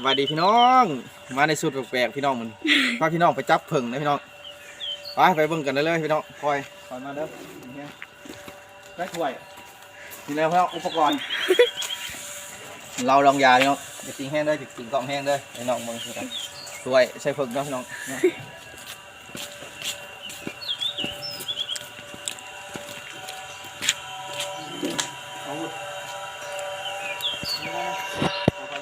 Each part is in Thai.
สวัสดีพี่น้อง มาในสุดแปลกๆพี่น้องมันพาพี่น้องไปจับผึ่งนะพี่น้องไปไปเบิ่งกันเลยพี่น้องคอยคอยมาเด้อนี่ได้ถ้วยนี่แล้วพี่น้องอุปกรณ์ เราลองยาพี่น้องจะกินแห้งได้จะกินกล่องแห้งได้พี่น้องมึงสิครับถ้วยใช้ผึ่งนะพี่น้องเนาะเอาวุธนี่นะเอาไป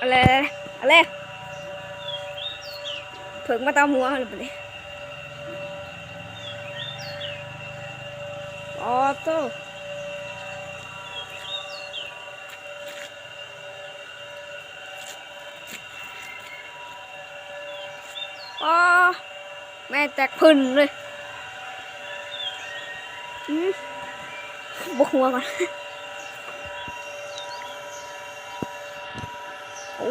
อะไรอะไรเผิงมาตามหัวเลยไปเลยออโต้อ๋อแม่แตกพึ่นเลยอืมบกหัวก่อน โอ้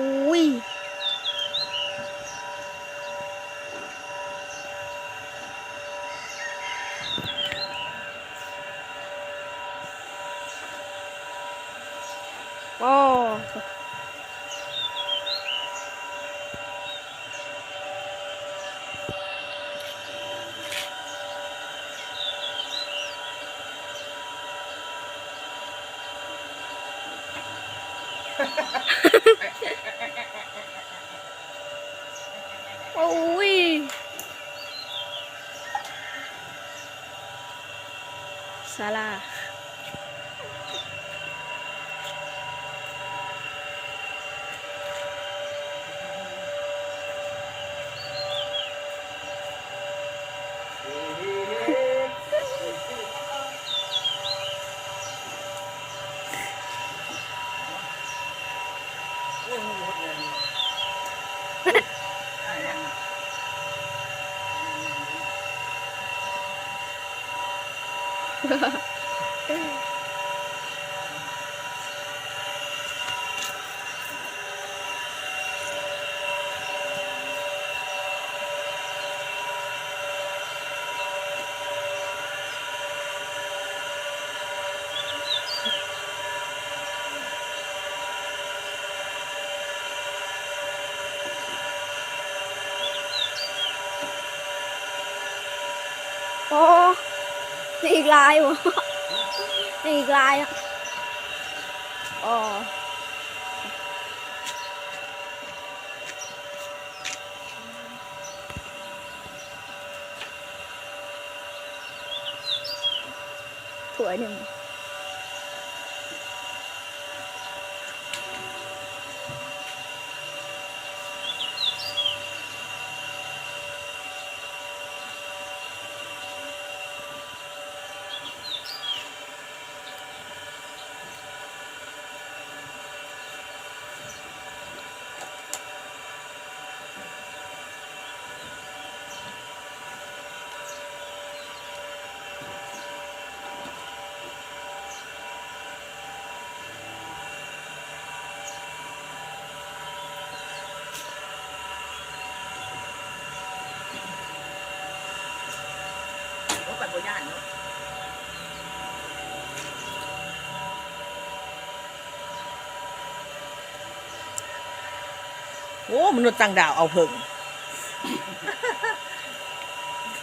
โอ้ยศาลา โอ้นี่อีกลายวะนี่อีกลายอะอ๋อถ้วยหนึ่ง โอ้มนุษย์ต่างดาวเอาเพิ่ง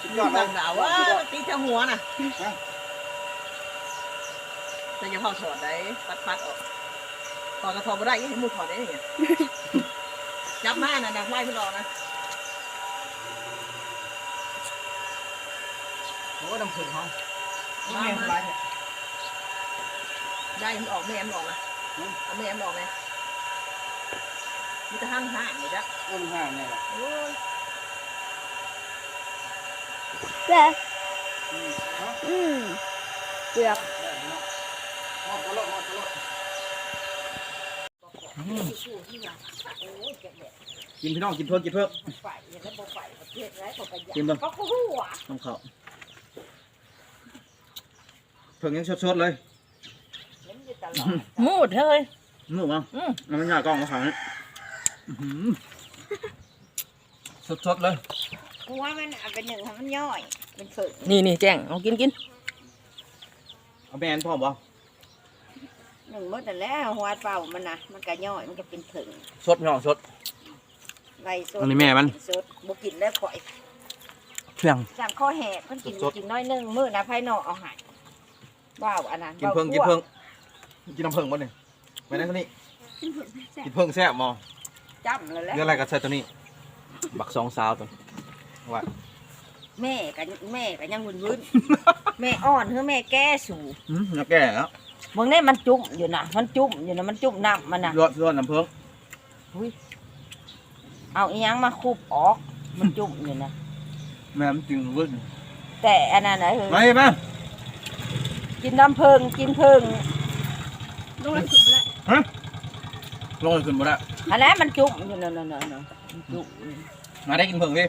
สุดยอดเลยต่างดาวว่าตีเจ้าหัวน่ะฮะแต่ยังพอถอดได้ปัดปัดออกถอดกระถอดไม่ได้ยังให้มูถอดได้ยังไงจับมาน่ะนะไล่พี่รอนะโอ้น้ำผึ้งเขาแม่ทำไรเนี่ยได้มันออกแม่มันออกนะเอาแม่มันออกไหม มันจะห้างห่างเลยจ้ะต้นห้างเนี่ยแหละโอ้ยเด้ออืมเนาะอืมเกือบได้เนาะมอบตลอดมอบตลอดอืมกินพี่น้องกินเพิ่มกินเพิ่มไปแล้วบ่ไปประเทศไรเขาก็อยากกินเบิ่งเขาก็หัวน้ำข้าวเพิ่งยังสดๆเลย เห็นอยู่ตลอด มูดเฮ้ยนุ่มอะอืม มันไม่ใหญ่กล้องมาขังนี่ สดๆเลยหัวมันเอาเป็นหนึ่งให้มันย่อย เป็นฝึกนี่นี่แจ้งเอากินกินเอาแมนพ่อมบ่หนึ่งหมดแต่แล้วหัวเป่ามันนะมันก็ย่อยมันก็เป็นผึ่งสดพี่น้องสด ไรสดอันนี้แม่มัน สดบุกินแล้วข่อยเที่ยงจางข้อแหกมันกินสดๆ กินน้อยหนึงมื้อนะไผนอกเอาใหายว้าวอันนั้นกินเพิ่งกินเพิ่งกินน้ำเพิ่งบ่เนี่ยไปได้เท่านี้กินเพิ่งแซ่บมอ จำเลยแหละเรื่องอะไรกับใส่ตัวนี้ บักสองสาวตัวว่าแม่กันแม่กันยังวุ่นวุ่นแม่อ่อนคือแม่แก้สู่อืมนักแก่แล้วมึงนี่มันจุ่มอยู่นะมันจุ่มอยู่นะมันจุ่มน้ำมันนะรอดรอดน้ำเพิ่งเอาอีหยังมาคูบออก มันจุ่มอยู่นะแม่มันจริงเว้ยแต่อันนั้นนะเออมาเห็นไหมกินน้ำเพิงกินเพิง ลงแล้วถึงแล้ว ลงเลยขึ้นบ่ได้อันนั้นมันจุ่มอยู่นะนะนะนะมันจุ่มอยู่มาได้กินเพิ่งดิ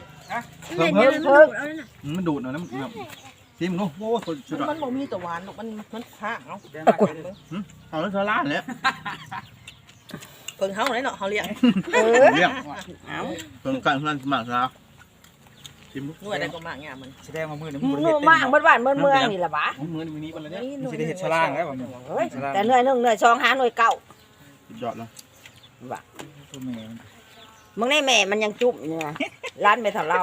เพิ่เพิ่งงเพิ่เพิ่งงเอานั่นน่ะอืมมันดูดหน่อยนะมันซีมงนู้โอ้สุดสุดมันบ่มีแตัวหวานหรอกมันมันข้างเอาเอาแล้วเธอล้านเลยเพิงเฮาเลยเนาะเฮาเลี้ยงเออเรียกเอาเพิ่งกันเพื่อนมากซะชิมหน่วยใดก็มากงามมันแสดงว่ามือนี่หมันมู่มากเบิดบ้านเบิดเมืองนี่ล่ะบะมือนี้มือนี้ไปเลยเนี่ยมันสิได้เห็ดชะล่างแล้วบ่เนี่ยเฮ้ยแต่หน่วยหนึงหน่วยสองหาหน่วยเก้ายอดแล้ว ตัวแม่มันมึงในแม่มันยังจุ่มอยู่นะร้านไม่เท่าเรา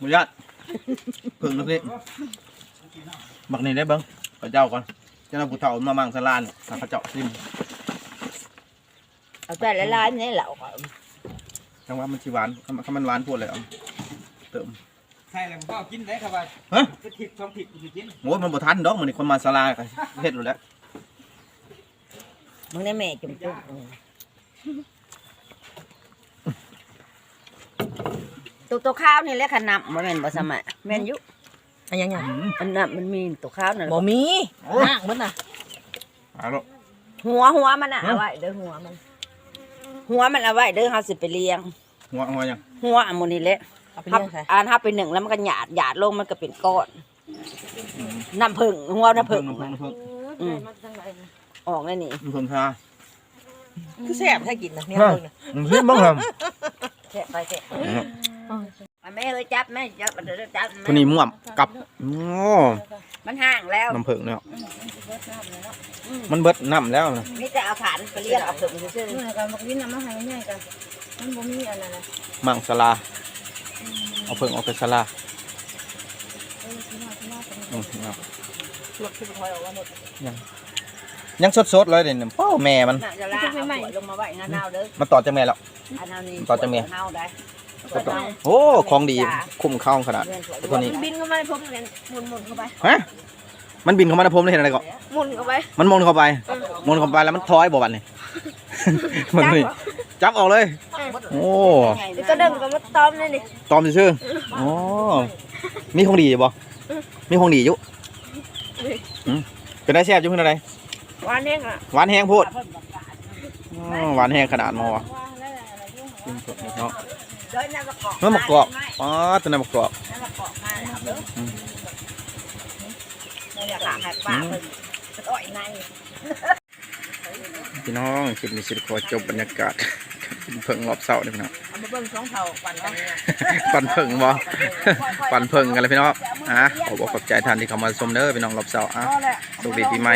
มือยอดเพิ่งนะพี่บักนี่ได้เบิ้งขอเจ้าก่อนเจ้าหน้าผู้เฒ่ามามั่งสลานถ้าเขาเจาะซิมเอาแต่ละร้านนี่แหละจังว่ามันสิหวานถ้ามันหวานพูดเลยเอาเติมใช่แล้วผมก็เอากินได้ครับว่าฮะจะถิดสองถิดกูสิกินโอ้ยมันบ่ทันดอกมันนี่คนมาสลาก็เฮ็ดอยู่แล้วมึงในแม่จุ่มจุ่ม ตัวตัวข้าวนี่แหละขนำบ่แม่นบ่สมัยแม่นอยู่อันยังไงอืมอันนั้นมันมีตัวข้าวน่ะบ่มีโอ้ยห่างมันน่ะเอาละหัวหัวมันน่ะเอาไว้เด้อหัวมัน หัวมันเอาไว้เด้อเฮาสิไปเลี้ยง หัวหัวยังหัวอันหมดนี่แหละเอาไปทับเลี้ยงใส่อ่านทับไปหนึ่งแล้วมันก็หยาดหยาดลงมันก็เป็นก้อนน้ำผึ้งหัวน้ำผึ้งน้ำเพิ่งน้ำเพิ่งอืมออกแล้วนี่น้ำเพิ่งค่ะ คือแซ่บถ้ากินนะเนี่ยฮะเบิ่งน่ะมึงซิบ้างครับแค่ไปแค่แม่เอ้ยจับแม่จับมันเดี๋ยวจับตัวนี้ม่วมกับโอ้มันห่างแล้วน้ำเพิ่งเนี่ยมันเบิดน้ำแล้วนะนี่จะเอาฐานไปเลี้ยงเอาผึ้งซื่อเมื่อกันบักลิ้นน่ะมาให้ง่ายกันมันบ่มีอันนั้นน่ะมั่งสลาเอาเพิ่งออกไปสลาอืมเอารถขึ้นถอยออกว่าหมด ยังสดๆเลยเดี๋ยวนี้พ่อแม่มันน่าจะลากเอาหัวลงมาไว้หน้าหนาวเด้อมันต่อจากแม่แล้ว อันนั้นนี่ต่อจากแม่เฮาได้โอ้ของดีคุ้มค่าขนาดตัวนี้มันบินเข้ามาในผมเรียนหมุนๆเข้าไปฮะมันบินเข้ามาในผมเลยเห็นอะไรก่อนหมุนเข้าไปมันมนเข้าไปมนเข้าไปแล้วมันถอยบ่บันนี่ มันนี่จับออกเลย โอ้เดี๋ยวก็ดึงก็มาตอมนี่นี่ตอมซื่อๆโอ้มีของดีอยู่บ่มีของดีอยู่อืมเป็นได้แซ่บอยู่เพิ่นอะไรห วานแห้งอะหวานแห้งโพูดอ๋อหวานแห้งขนาดมอวะกินสดเนาะเด้อน้ำมะกอกเมื่อมากรอบอ๋อตัวนั้นมากรอบน้ำมะกอกมาเอาเด้ออืมนี่แหละค่ะให้ป้าเพิ่นอ้อยในพี่น้องคลิปนี้สิขอจบบรรยากาศกินเพิ่งรอบเสาร์นี่พี่น้องเอามาเบิ่งสองเท่าปั่นกันเนี่ยปันเพิ่งบ่ปันเพิ่งกันเลยพี่น้องอะขอบอกขอบใจท่านที่เข้ามาชมเด้อพี่น้องรอบเสาร์อะพอแล้วสวัสดีปีใหม่